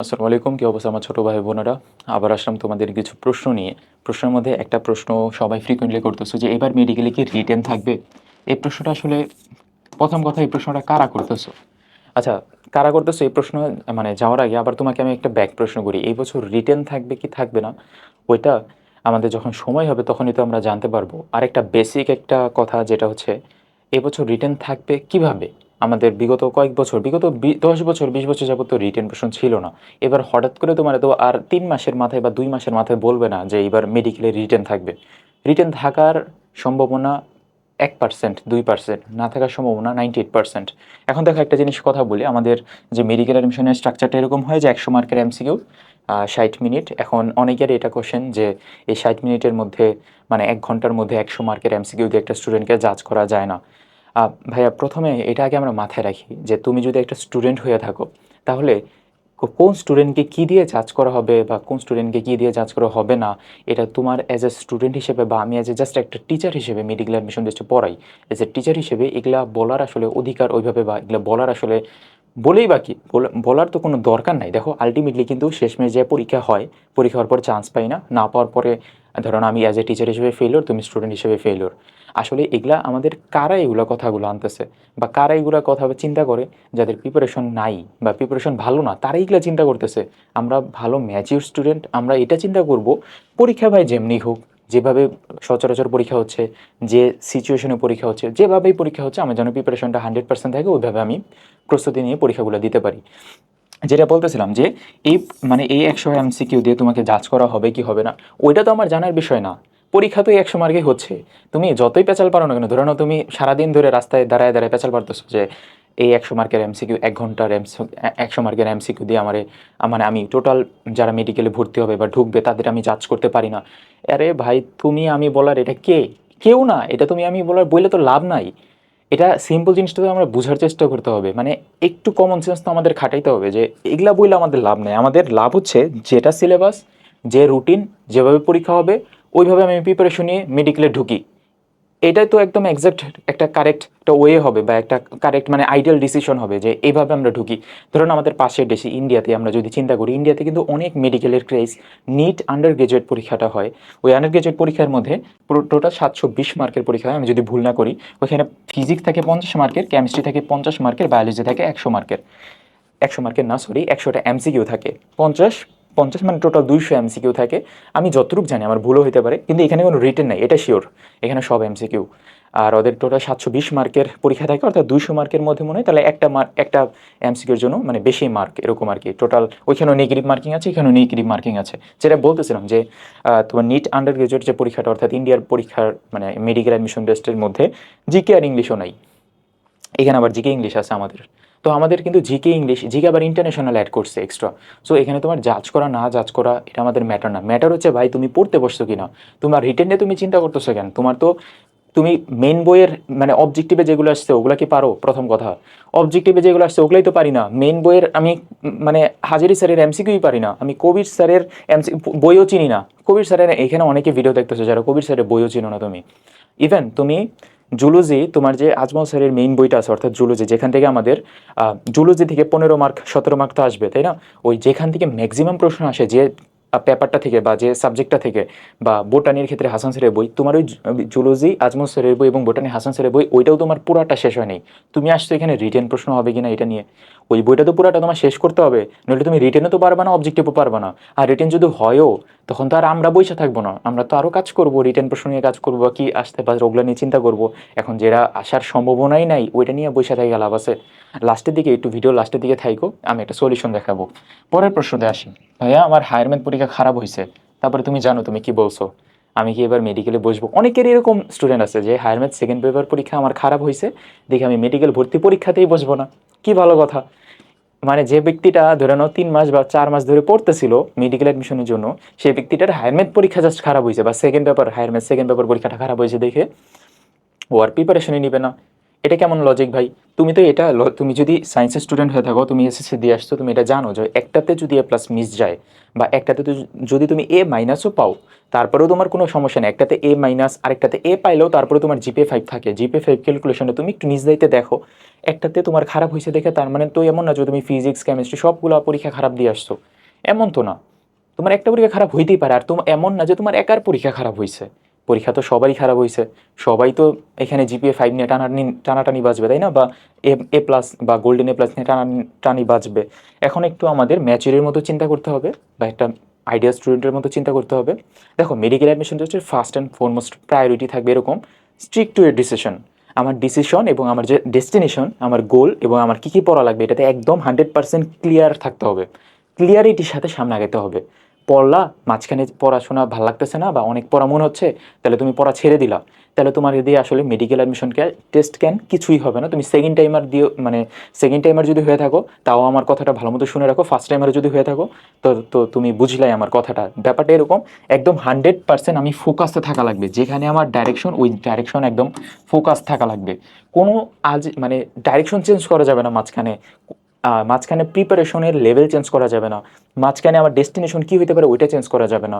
আসসালামু আলাইকুম, কি অবস্থা আমার ছোটো ভাই বোনেরা? আবার আসলাম তোমাদের কিছু প্রশ্ন নিয়ে। প্রশ্নের মধ্যে একটা প্রশ্ন সবাই ফ্রিকুয়েন্টলি করতেছো যে, এবার মেডিকেলে কি রিটেন থাকবে? এই প্রশ্নটা আসলে প্রথম কথা, এই প্রশ্নটা কারা করতেছো? আচ্ছা কারা করতেছো এই প্রশ্ন? মানে যাওয়ার আগে আবার তোমাকে আমি একটা ব্যাক প্রশ্ন করি। এই বছর রিটেন থাকবে কি থাকবে না? ওইটা আমাদের যখন সময় হবে তখনই তো আমরা জানতে পারব। আর একটা বেসিক একটা কথা যেটা হচ্ছে এবছর রিটেন থাকবে কীভাবে? আমাদের বিগত কয়েক বছর, বিগত দশ বছর, বিশ বছর যাবত তো রিটেন প্রশ্ন ছিল না। এবার হঠাৎ করে তোমার তো আর তিন মাসের মাথায় বা দুই মাসের মাথায় বলবে না যে এবার মেডিকেলে রিটেন থাকবে। রিটেন থাকার সম্ভাবনা এক পার্সেন্ট দুই পার্সেন্ট না থাকার সম্ভাবনা নাইনটি এইট পার্সেন্ট এখন দেখো একটা জিনিস কথা বলি, আমাদের যে মেডিকেল অ্যাডমিশনের স্ট্রাকচারটা এরকম হয় যে একশো মার্কের এমসিকিউ ষাট মিনিট। এখন অনেকের এটা কোশ্চেন যে এই ষাট মিনিটের মধ্যে মানে এক ঘণ্টার মধ্যে একশো মার্কের এমসিকিউ দিয়ে একটা স্টুডেন্টকে জাজ করা যায় না। ভাইয়া, প্রথমে এটা আগে আমরা মাথায় রাখি যে তুমি যদি একটা স্টুডেন্ট হয়ে থাকো, তাহলে কোন স্টুডেন্টকে কী দিয়ে জাজ করা হবে বা কোন স্টুডেন্টকে কী দিয়ে জাজ করা হবে না, এটা তোমার অ্যাজ এ স্টুডেন্ট হিসেবে বা আমি অ্যাজ এ জাস্ট একটা টিচার হিসেবে মেডিকেল অ্যাডমিশন টেস্টে পড়াই। অ্যাজ এ টিচার হিসেবে এগুলা বলার আসলে অধিকার ওইভাবে বা এগুলা বলার আসলে বলেই বাকি বলার তো কোনো দরকার নাই। দেখো আলটিমেটলি কিন্তু শেষমেশ যে পরীক্ষা হয় পরীক্ষা হওয়ার পর চান্স পাই না। না পাওয়ার পরে ধরো আমি অ্যাজ এ টিচার হিসেবে ফেলোর তুমি স্টুডেন্ট হিসেবে ফেলোর আসলে এগুলা আমাদের কারা এগুলো কথাগুলো আনতেছে? বা কারা এগুলো কথা চিন্তা করে যাদের প্রিপারেশন নাই বা প্রিপারেশন ভালো না তারা এগুলো চিন্তা করতেছে। আমরা ভালো ম্যাচিউর স্টুডেন্ট আমরা এটা চিন্তা করব, পরীক্ষা ভাই যেমনি হোক, যেভাবে সচরাচর পরীক্ষা হচ্ছে, যে সিচুয়েশনে পরীক্ষা হচ্ছে, যেভাবেই পরীক্ষা হচ্ছে, আমার যেন প্রিপারেশনটা হান্ড্রেড পার্সেন্ট থাকে, ওইভাবে আমি প্রস্তুতি নিয়ে পরীক্ষাগুলো দিতে পারি। যেটা বলতেছিলাম যে, এই মানে এই একশো এমসিকিউ দিয়ে তোমাকে যাচ করা হবে কি হবে না, ওইটা তো আমার জানার বিষয় না। পরীক্ষা তো একশো মার্কে হচ্ছে। তুমি যতই পেঁচাল পারো না কেন, ধরে নাও তুমি সারাদিন ধরে রাস্তায় দাঁড়ায় দাঁড়ায় পেঁচাল পারতেছো যে এই একশো মার্কের এমসিকিউ এক ঘণ্টার এমসি একশো মার্কের এমসিকিউ দিয়ে আমারে মানে আমি টোটাল যারা মেডিকেলে ভর্তি হবে বা ঢুকবে, তাদের আমি জাজ করতে পারি না। আরে ভাই, তুমি আমি বলার এটা কে? কেউ না। এটা তুমি আমি বলার বললে তো লাভ নাই। এটা সিম্পল জিনিসটা তো আমরা বোঝার চেষ্টা করতে হবে। মানে একটু কমন সেন্স তো আমাদের খাটাইতে হবে যে এগুলা বইলে আমাদের লাভ নেই। আমাদের লাভ হচ্ছে যেটা সিলেবাস যে রুটিন যেভাবে পরীক্ষা হবে ওইভাবে আমি প্রিপারেশন নিয়ে মেডিকেলে ঢুকি। এটাই তো একদম এক্সাক্ট একটা কারেক্ট একটা ওয়ে হবে বা একটা কারেক্ট মানে আইডিয়াল ডিসিশন হবে যে এইভাবে আমরা ঢুকি। ধরুন আমাদের পাশের দেশে ইন্ডিয়াতে আমরা যদি চিন্তা করি ইন্ডিয়াতে কিন্তু অনেক মেডিকেলের ক্রেজ নিট আন্ডার গ্রাজুয়েট পরীক্ষাটা হয়। ওই আন্ডার গ্রাজুয়েট পরীক্ষার মধ্যে টোটাল সাতশো বিশ মার্কের পরীক্ষা হয়। আমি যদি ভুল না করি, ওইখানে ফিজিক্স থাকে পঞ্চাশ মার্কের কেমিস্ট্রি থাকে পঞ্চাশ মার্কের বায়োলজি থাকে একশো মার্কের একশো মার্কের না সরি একশোটা এমসিকিউ থাকে। পঞ্চাশ পঞ্চাশ মানে টোটাল দুইশো এমসিকিউ থাকে। আমি যতটুকু জানি, আমার ভুলও হতে পারে, কিন্তু এখানে কোনো রিটেন নাই, এটা শিওর এখানে সব এমসিকিউ আর ওদের টোটাল সাতশো বিশ মার্কের পরীক্ষা থাকে, অর্থাৎ দুইশো মার্কের মধ্যে মনে হয়, তাহলে একটা মার্ক একটা এমসিকিউর জন্য মানে বেশি মার্ক এরকম আর কি। টোটাল ওইখানেও নেগেটিভ মার্কিং আছে, এখানেও নেগেটিভ মার্কিং আছে। যেটা বলতেছিলাম যে তোমার নিট আন্ডার গ্রাজুয়েট যে পরীক্ষাটা, অর্থাৎ ইন্ডিয়ার পরীক্ষার মানে মেডিকেল অ্যাডমিশন টেস্টের মধ্যে জিকে আর ইংলিশও নাই। এখানে আবার জিকে ইংলিশ আছে আমাদের। তো আমাদের কিন্তু জিকে ইংলিশ, জিকে আবার ইন্টারন্যাশনাল অ্যাড করছে এক্সট্রা সো এখানে তোমার জাজ করা, না জাজ করা, এটা আমাদের ম্যাটার না। ম্যাটার হচ্ছে, ভাই, তুমি পড়তে বসছো কিনা? তোমার রিটেনে তুমি চিন্তা করতেছো কেন? তোমার তো, তুমি মেন বইয়ের মানে অবজেক্টিভে যেগুলো আসছে, ওগুলা কি পারো? প্রথম কথা। অবজেক্টিভে যেগুলো আসছে, ওগুলাই তো পারি না। মেন বইয়ের আমি মানে হাজারি স্যারের এমসিকিউই পারি না। আমি কবির স্যারের এমসি বইও চিনি না। কবির স্যারের, এখানে অনেকে ভিডিও দেখতেছো যারা কবির স্যারের বইও চিনো না তুমি। ইভেন তুমি জুলজি, তোমার যে আজমল স্যারের মেইন বইটা আছে, অর্থাৎ জুলজি, যেখান থেকে আমাদের জুলজি থেকে পনেরো মার্ক সতেরো মার্ক তো আসবে, তাই না? ওই যেখান থেকে ম্যাক্সিমাম প্রশ্ন আসে, যে পেপারটা থেকে বা যে সাবজেক্টটা থেকে, বা বোটানির ক্ষেত্রে হাসান স্যারের বই, তোমার ওই জুলজি, আজমল স্যারের বই এবং বোটানি হাসান স্যারের বই, ওইটাও তোমার পুরাটা শেষ হয়নি। তুমি আসছো এখানে রিটেন প্রশ্ন হবে কিনা এটা নিয়ে। ওই বইটা তো পুরাটা তোমার শেষ করতে হবে, নইলে তুমি রিটেনও তো পারবে না অবজেক্টিভও পারবে না। আর রিটেন যদি হয়ও তখন তো আর আমরা বসে থাকব না। আমরা তো আরও কাজ করব রিটার্ন প্রশ্ন নিয়ে কাজ করব কি আসতে পারে ওগুলো নিয়ে চিন্তা করব। এখন যেটা আসার সম্ভাবনাই নাই, ওইটা নিয়ে বসে থাকে লাভ আছে। লাস্টের দিকে, একটু ভিডিও লাস্টের দিকে থাইকো, আমি একটা সলিউশন দেখাবো। পরের প্রশ্নতে আসি। ভাইয়া, আমার হায়ার ম্যাথ পরীক্ষা খারাপ হয়েছে তারপরে তুমি জানো, তুমি কি বলছো? আমি কি এবার মেডিকেলে বসবো? অনেকের এরকম স্টুডেন্ট আছে যে হায়ার ম্যাথ সেকেন্ড পেপার পরীক্ষা আমার খারাপ হয়েছে দেখে আমি মেডিকেল ভর্তি পরীক্ষাতেই বসবো না। কি ভালো কথা। মানে যে ব্যক্তিটা ধরে নাও তিন মাস বা চার মাস ধরে পড়তেছিল মেডিকেল অ্যাডমিশনের জন্য, সেই ব্যক্তিটার হায়ার ম্যাথ পরীক্ষা জাস্ট খারাপ হয়েছে বা second paper higher math second paper পরীক্ষাটা খারাপ হয়েছে দেখে, ও আর প্রিপারেশনই নিবে না। এটা কেমন লজিক ভাই? তুমি তো এটা তুমি যদি সায়েন্সের স্টুডেন্ট হয়ে থাকো, তুমি এসএসসি দিয়ে আসছো, তুমি এটা জানো যে একটাতে যদি এ প্লাস মিস যায় বা একটাতে যদি তুমি এ মাইনাসও পাও, তারপরেও তোমার কোনো সমস্যা নেই। একটাতে এ মাইনাস আরেকটাতে এ পাইলেও তারপরে তোমার জিপে ফাইভ থাকে। জিপে ফাইভ ক্যালকুলেশনে তুমি একটু নিজ দায়িত্বে দেখো। একটাতে তোমার খারাপ হয়েছে দেখে তার মানে তো এমন না যে তুমি ফিজিক্স কেমিস্ট্রি সবগুলো পরীক্ষা খারাপ দিয়ে আসছো। এমন তো না। তোমার একটা পরীক্ষা খারাপ হইতেই পারে। আর তোমার এমন না যে তোমার একার পরীক্ষা খারাপ হয়েছে পরীক্ষা তো সবারই খারাপ হয়েছে সবাই তো এখানে জিপিএ ফাইভ নিয়ে টানাটানি টানাটানি বাজবে, তাই না? বা এ এ প্লাস বা গোল্ডেন এ প্লাস নিয়ে টানা টানি বাজবে। এখন একটু আমাদের ম্যাচুরের মতো চিন্তা করতে হবে বা একটা আইডিয়া স্টুডেন্টের মতো চিন্তা করতে হবে। দেখো মেডিকেল অ্যাডমিশন হচ্ছে ফার্স্ট অ্যান্ড ফরমোস্ট প্রায়োরিটি থাকবে এরকম স্ট্রিক্ট টু এ ডিসিশন আমার ডিসিশন এবং আমার যে ডেস্টিনেশন আমার গোল এবং আমার কী কী পড়া লাগবে, এটাতে একদম হান্ড্রেড পার্সেন্ট ক্লিয়ার থাকতে হবে। ক্লিয়ারিটির সাথে সামনে আগাতে হবে। পড়লা, মাঝখানে পড়াশোনা ভালো লাগতেছে না বা অনেক পড়া মনে হচ্ছে, তাহলে তুমি পড়া ছেড়ে দিলা। তাহলে তোমার দিয়ে আসলে মেডিকেল অ্যাডমিশন টেস্ট ক্যান কিছুই হবে না। তুমি সেকেন্ড টাইমার দিয়ে মানে সেকেন্ড টাইমার যদি হয়ে থাকো, তাও আমার কথাটা ভালো মতো শুনে রাখো। ফার্স্ট টাইমারে যদি হয়ে থাকো, তো তো তুমি বুঝলাই আমার কথাটা। ব্যাপারটা এরকম, একদম হান্ড্রেড পার্সেন্ট আমি ফোকাসে থাকা লাগবে। যেখানে আমার ডাইরেকশন ওই ডাইরেকশন একদম ফোকাস থাকা লাগবে। কোনো আজ মানে ডাইরেকশন চেঞ্জ করা যাবে না মাঝখানে। মাঝখানে প্রিপারেশনের লেভেল চেঞ্জ করা যাবে না। মাঝখানে আমার ডেস্টিনেশন কী হতে পারে ওইটা চেঞ্জ করা যাবে না।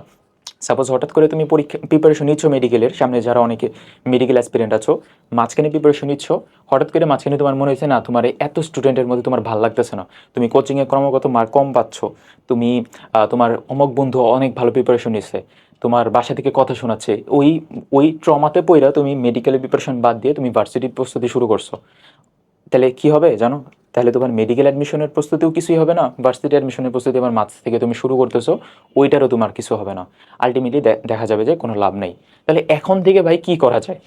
সাপোজ হঠাৎ করে তুমি পরীক্ষা প্রিপারেশন নিচ্ছ মেডিকেলের সামনে যারা অনেকে মেডিকেল অ্যাসপিরেন্ট আছো, মাঝখানে প্রিপারেশন নিচ্ছ, হঠাৎ করে মাঝখানে তোমার মনে হয়েছে না, তোমার এত স্টুডেন্টের মধ্যে তোমার ভালো লাগতেছে না। তুমি কোচিংয়ে ক্রমাগত মার্ক কম পাচ্ছ। তুমি তোমার অমক বন্ধু অনেক ভালো প্রিপারেশন নিচ্ছে তোমার বাসা থেকে কথা শোনাচ্ছে। ওই ওই ট্রমাতে পইরা তুমি মেডিকেলের প্রিপারেশন বাদ দিয়ে তুমি ভার্সিটির প্রস্তুতি শুরু করছ। তাহলে কি হবে জানো? তাহলে তোমার মেডিকেল অ্যাডমিশনের প্রস্তুতিও কিছুই হবে না ভার্সিটি অ্যাডমিশনের প্রস্তুতি আমার মাছ থেকে তুমি শুরু করতেছো, ওইটারও তোমার কিছু হবে না। আলটিমেটলি দেখা যাবে যে কোনো লাভ নেই। তাহলে এখন থেকে ভাই কি করা যায়?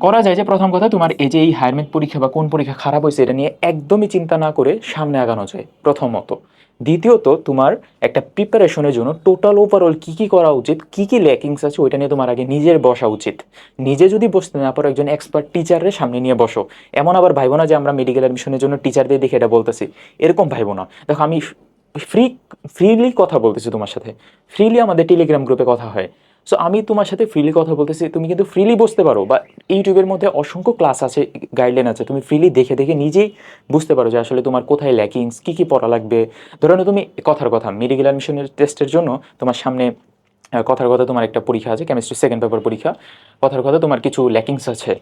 করা যায় যে প্রথম কথা তোমার এই যে এই হায়ারমেট পরীক্ষা বা কোন পরীক্ষা খারাপ হয়েছে এটা নিয়ে একদমই চিন্তা না করে সামনে আগানো যায় প্রথমত। দ্বিতীয়ত তোমার একটা প্রিপারেশনের জন্য টোটাল ওভারঅল কী কী করা উচিত, কী কী ল্যাকিংস আছে ওইটা নিয়ে তোমার আগে নিজের বসা উচিত। নিজে যদি বসতে না পারো একজন এক্সপার্ট টিচারের সামনে নিয়ে বসো। এমন আবার ভাইবো না যে আমরা মেডিকেল অ্যাডমিশনের জন্য টিচারদের দেখে এটা বলতেছি। এরকম ভাইবো না। দেখো আমি ফ্রি ফ্রিলি কথা বলতেছি তোমার সাথে। ফ্রিলি আমাদের টেলিগ্রাম গ্রুপে কথা হয়। সো আমি তোমার সাথে ফ্রিলি কথা বলতেছি। তুমি কিন্তু ফ্রিলি বসতে পারো, বা ইউটিউবের মধ্যে অসংখ্য ক্লাস আছে গাইডলাইন আছে। তুমি ফ্রিলি দেখে দেখে নিজেই বুঝতে পারো যে আসলে তোমার কোথায় ল্যাকিংস কী কী পড়া লাগবে। ধরো তুমি কথার কথা মেডিকেল অ্যাডমিশনের টেস্টের জন্য তোমার সামনে কথার কথা তোমার একটা পরীক্ষা আছে কেমিস্ট্রি সেকেন্ড পেপার পরীক্ষা। কথার কথা তোমার কিছু ল্যাকিংস আছে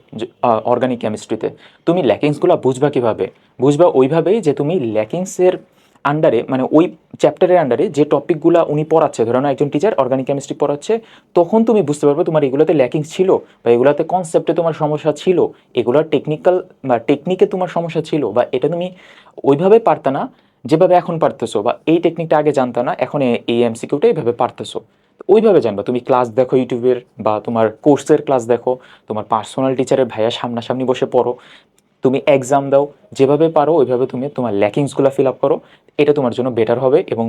অর্গানিক কেমিস্ট্রিতে তুমি ল্যাকিংসগুলো বুঝবা কীভাবে? বুঝবা ওইভাবেই যে তুমি ল্যাকিংসের আন্ডারে মানে ওই চ্যাপ্টারের আন্ডারে যে টপিকগুলো উনি পড়াচ্ছে, ধরো না একজন টিচার অর্গানিক কেমিস্ট্রি পড়াচ্ছে, তখন তুমি বুঝতে পারবে তোমার এগুলোতে ল্যাকিংস ছিল বা এগুলোতে কনসেপ্টে তোমার সমস্যা ছিল। এগুলোর টেকনিক্যাল বা টেকনিকে তোমার সমস্যা ছিল বা এটা তুমি ওইভাবে পারত না যেভাবে এখন পারতেছো বা এই টেকনিকটা আগে জানতা না, এখন এই এমসিকিউটা এইভাবে পারতেছো। ওইভাবে জানবা। তুমি ক্লাস দেখো ইউটিউবের বা তোমার কোর্সের ক্লাস দেখো, তোমার পার্সোনাল টিচারের ভাইয়া সামনাসামনি বসে পড়ো। তুমি এক্সাম দাও, যেভাবে পারো, ওইভাবে তুমি তোমার ল্যাকিংসগুলো ফিল আপ করো। এটা তোমার জন্য বেটার হবে এবং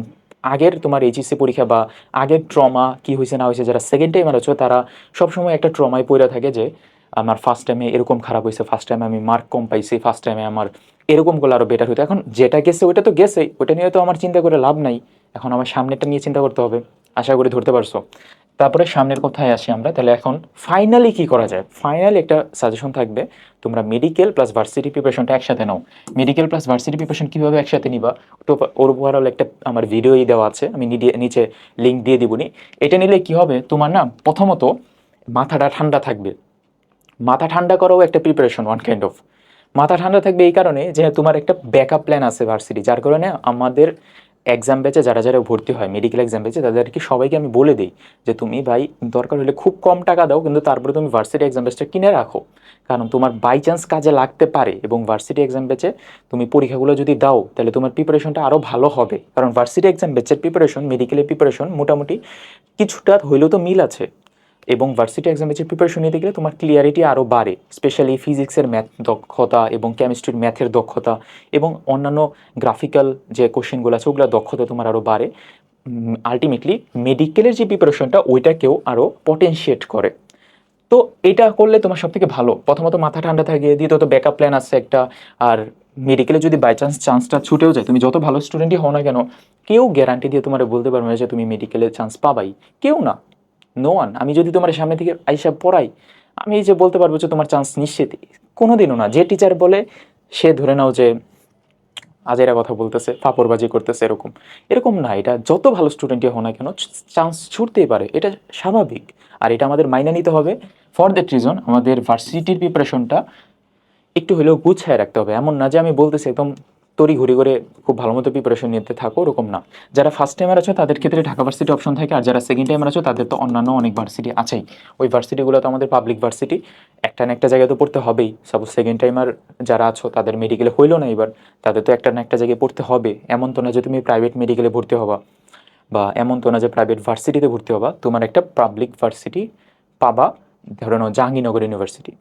আগের তোমার এইচএসসি পরীক্ষা বা আগের ট্রমা কি হয়েছে, না হয়েছে, যারা সেকেন্ড টাইমার আছো, তারা সবসময় একটা ট্রমায় পড়ে থাকে যে, আমার ফার্স্ট টাইমে এরকম খারাপ হয়েছে ফার্স্ট টাইমে আমি মার্ক কম পাইছি ফার্স্ট টাইমে আমার এরকমগুলো আরও বেটার হতো এখন যেটা গেছে ওটা তো গেছেই ওটা নিয়ে তো আমার চিন্তা করে লাভ নাই। এখন আমার সামনেটা নিয়ে চিন্তা করতে হবে। আশা করি ধরতে পারছ। তারপরে সামনের কথায় আসি আমরা? তাহলে এখন ফাইনালি কি করা যায়? ফাইনালি একটা সাজেশন থাকবে। তোমরা মেডিকেল প্লাস ভার্সিটি প্রিপারেশনটা একসাথে নাও। মেডিকেল প্লাস ভার্সিটি প্রিপারেশন কীভাবে একসাথে নিবা? তো ওর ওভারঅল একটা আমার ভিডিওই দেওয়া আছে। আমি নিচে লিঙ্ক দিয়ে দিবনি এটা নিলে কি হবে? তোমার না প্রথমত মাথাটা ঠান্ডা থাকবে। মাথা ঠান্ডা করাও একটা প্রিপারেশন ওয়ান কাইন্ড অফ মাথা ঠান্ডা থাকবে এই কারণে যে তোমার একটা ব্যাকআপ প্ল্যান আছে ভার্সিটি যার কারণে আমাদের এক্সাম ব্যাচে যারা যারা ভর্তি হয় মেডিকেল এক্সাম ব্যাচে তাদেরকে সবাইকে আমি বলে দিই যে তুমি ভাই দরকার হলে খুব কম টাকা দাও, কিন্তু তারপরে তুমি ভার্সিটি এক্সাম ব্যাচটা কিনে রাখো। কারণ তোমার বাই চান্স কাজে লাগতে পারে এবং ভার্সিটি এক্সাম ব্যাচে তুমি পরীক্ষাগুলো যদি দাও, তাহলে তোমার প্রিপারেশনটা আরও ভালো হবে। কারণ ভার্সিটি এক্সাম ব্যাচের প্রিপারেশন মেডিকেলের প্রিপারেশন মোটামুটি কিছুটা হইলেও তো মিল আছে। এবং ভার্সিটি এক্সাম ব্যাচের প্রিপারেশন নিতে গেলে তোমার ক্লিয়ারিটি আরও বাড়ে স্পেশালি ফিজিক্সের ম্যাথ দক্ষতা এবং কেমিস্ট্রির ম্যাথের দক্ষতা এবং অন্যান্য গ্রাফিক্যাল যে কোশ্চেনগুলো আছে ওগুলোর দক্ষতা তোমার আরও বাড়ে। আলটিমেটলি মেডিকেলের যে প্রিপারেশনটা ওইটাকেও আরও পটেনশিয়েট করে। তো এটা করলে তোমার সব থেকে ভালো। প্রথমত মাথা ঠান্ডা থাকে, দ্বিতীয়ত ব্যাকআপ প্ল্যান আছে একটা, আর মেডিকেলে যদি বাই চান্স চান্সটা ছুটেও যায়, তুমি যত ভালো স্টুডেন্টই হও না কেন, কেউ গ্যারান্টি দিয়ে তোমার বলতে পারবে না যে তুমি মেডিকেলে চান্স পাবাই। কেউ না। নো ওয়ান আমি যদি তোমার সামনে থেকে আইসা পড়াই, আমি এই যে বলতে পারব যে তোমার চান্স নিশ্চিত। কোনোদিনও না। যে টিচার বলে, সে ধরে নাও যে আজেরা কথা বলতেছে, ফাপড়বাজি করতেছে, এরকম। এরকম না। এটা যত ভালো স্টুডেন্টই হোক না কেন চান্স ছুটতেই পারে। এটা স্বাভাবিক। আর এটা আমাদের মাইনে নিতে হবে। ফর দ্যাট রিজন আমাদের ভার্সিটির প্রিপারেশনটা একটু হলেও গুছায় রাখতে হবে। এমন না যে আমি বলতেছি, একদম তড়ি ঘুরি করে খুব ভালো মতো প্রিপারেশন নিতে থাকো, ওরকম না। যারা ফার্স্ট টাইমার আছো, তাদের ক্ষেত্রে ঢাকা ভার্সিটি অপশন থাকে, আর যারা সেকেন্ড টাইমার আছো, তাদের তো অন্যান্য অনেক ভার্সিটি আছেই। ওই ভার্সিটিগুলো তো আমাদের পাবলিক ভার্সিটি একটা না একটা জায়গায় তো পড়তে হবেই। সাপোজ সেকেন্ড টাইমার যারা আছো, তাদের মেডিকেলে হইল না এবার, তাদের তো একটা না একটা জায়গায় পড়তে হবে। এমন তো না যে তুমি প্রাইভেট মেডিকেলে ভর্তি হবা, বা এমন তো না যে প্রাইভেট ভার্সিটিতে ভর্তি হবা। তোমার একটা পাবলিক ভার্সিটি পাবা, ধরে নাও জাহাঙ্গীরনগর ইউনিভার্সিটি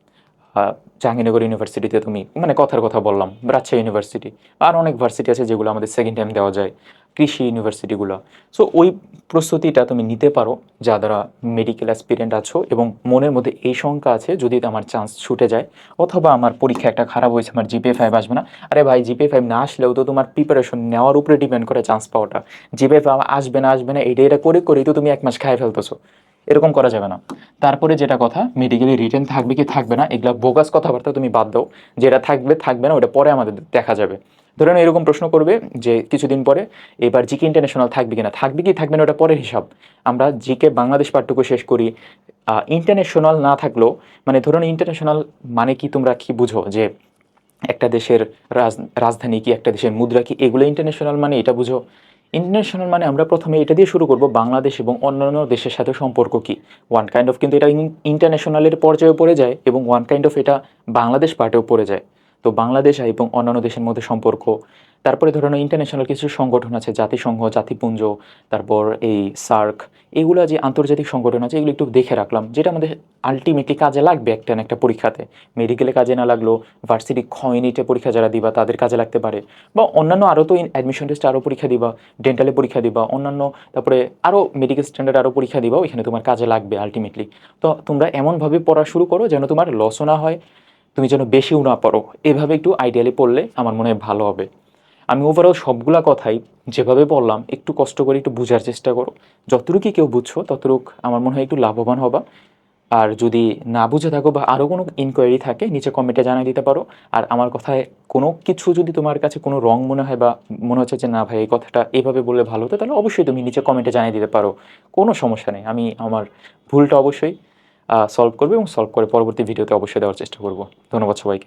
জাহাঙ্গীরনগর ইউনিভার্সিটিতে তুমি মানে কথার কথা বললাম, রাজশাহী ইউনিভার্সিটি আর অনেক ভার্সিটি আছে যেগুলো আমাদের সেকেন্ড টাইম দেওয়া যায়, কৃষি ইউনিভার্সিটিগুলো সো ওই প্রস্তুতিটা তুমি নিতে পারো, যা দ্বারা মেডিকেল অ্যাসপিরেন্ট আছো এবং মনের মধ্যে এই শঙ্কা আছে, যদি আমার চান্স ছুটে যায়, অথবা আমার পরীক্ষা একটা খারাপ হয়েছে, আমার জিপিএ ফাইভ আসবে না, আরে ভাই জিপিএ ফাইভ না আসলেও তো তোমার প্রিপারেশন নেওয়ার উপরে ডিপেন্ড করে চান্স পাওয়াটা। জিপিএ ফাইভ আসবে না আসবে না এটা এটা করে, করেই তো তুমি এক মাস খাই ফেলতেছো। এরকম করা যাবে না। তারপরে যেটা কথা মেডিকেলি রিটেন থাকবে কি থাকবে না, এগুলা বোগাস কথাবার্তা তুমি বাদ দাও। যেটা থাকবে থাকবে না, ওটা পরে আমাদের দেখা যাবে। ধরেন এরকম প্রশ্ন করবে যে, কিছুদিন পরে, এবার জিকে ইন্টারন্যাশনাল থাকবে কিনা? থাকবে কি, থাকবে না, ওটা পরের হিসাব। আমরা জিকে বাংলাদেশ পাঠ্যক্রম শেষ করি। ইন্টারন্যাশনাল না থাকলেও মানে ধরুন ইন্টারন্যাশনাল মানে কি তোমরা কি বুঝো? যে, একটা দেশের রাজ, রাজধানী কি, একটা দেশের মুদ্রা কি, এগুলো ইন্টারন্যাশনাল মানে এটা বুঝো? ইন্টারন্যাশনাল মানে আমরা প্রথমে এটা দিয়ে শুরু করব, বাংলাদেশ এবং অন্যান্য দেশের সাথে সম্পর্ক কি? ওয়ান কাইন্ড অফ কিন্তু এটা ইন্টারন্যাশনালের পর্যায়েও পড়ে যায় এবং ওয়ান কাইন্ড অফ এটা বাংলাদেশ পার্টেও পড়ে যায়। তো বাংলাদেশ এবং অন্যান্য দেশের মধ্যে সম্পর্ক তারপরে ধরুন ইন্টারন্যাশনাল কিছু সংগঠন আছে, জাতিসংঘ, জাতিপুঞ্জ, তারপর এই সার্ক, এগুলো যে আন্তর্জাতিক সংগঠন আছে, এগুলো একটু দেখে রাখলাম, যেটা আমাদের আলটিমেটলি কাজে লাগবে একটা না একটা পরীক্ষাতে। মেডিকেলে কাজে না লাগল ভার্সিটি খয়নিটে পরীক্ষা যারা দিবা, তাদের কাজে লাগতে পারে। বা অন্যান্য আরও তো অ্যাডমিশন টেস্ট আরও পরীক্ষা দিবা ডেন্টালে পরীক্ষা দিবা, অন্যান্য তারপরে আরও মেডিকেল স্ট্যান্ডার্ড আরও পরীক্ষা দিবা, ওইখানে তোমার কাজে লাগবে আলটিমেটলি তো তোমরা এমনভাবে পড়া শুরু করো যেন তোমার লসও না হয়, তুমি যেন বেশিও না পড়ো। এভাবে একটু আইডিয়ালি পড়লে আমার মনে হয় ভালো হবে। আমি ওভারঅল সবগুলা কথাই যেভাবে বললাম, একটু কষ্ট করে একটু বোঝার চেষ্টা করো। যতটুকুই কেউ বুঝছ, ততটুক আমার মনে হয় একটু লাভবান হবা। আর যদি না বুঝে থাকো বা আরও কোনো ইনকোয়ারি থাকে, নিচে কমেন্টে জানিয়ে দিতে পারো। আর আমার কথায় কোনো কিছু যদি তোমার কাছে কোনো রং মনে হয় বা মনে হচ্ছে যে না ভাই, এই কথাটা এভাবে বললে ভালো হতো, তাহলে অবশ্যই তুমি নিচে কমেন্টে জানিয়ে দিতে পারো। কোনো সমস্যা নেই। আমি আমার ভুলটা অবশ্যই সলভ করব এবং সলভ করে পরবর্তী ভিডিওতে অবশ্যই দেওয়ার চেষ্টা করব। ধন্যবাদ সবাইকে।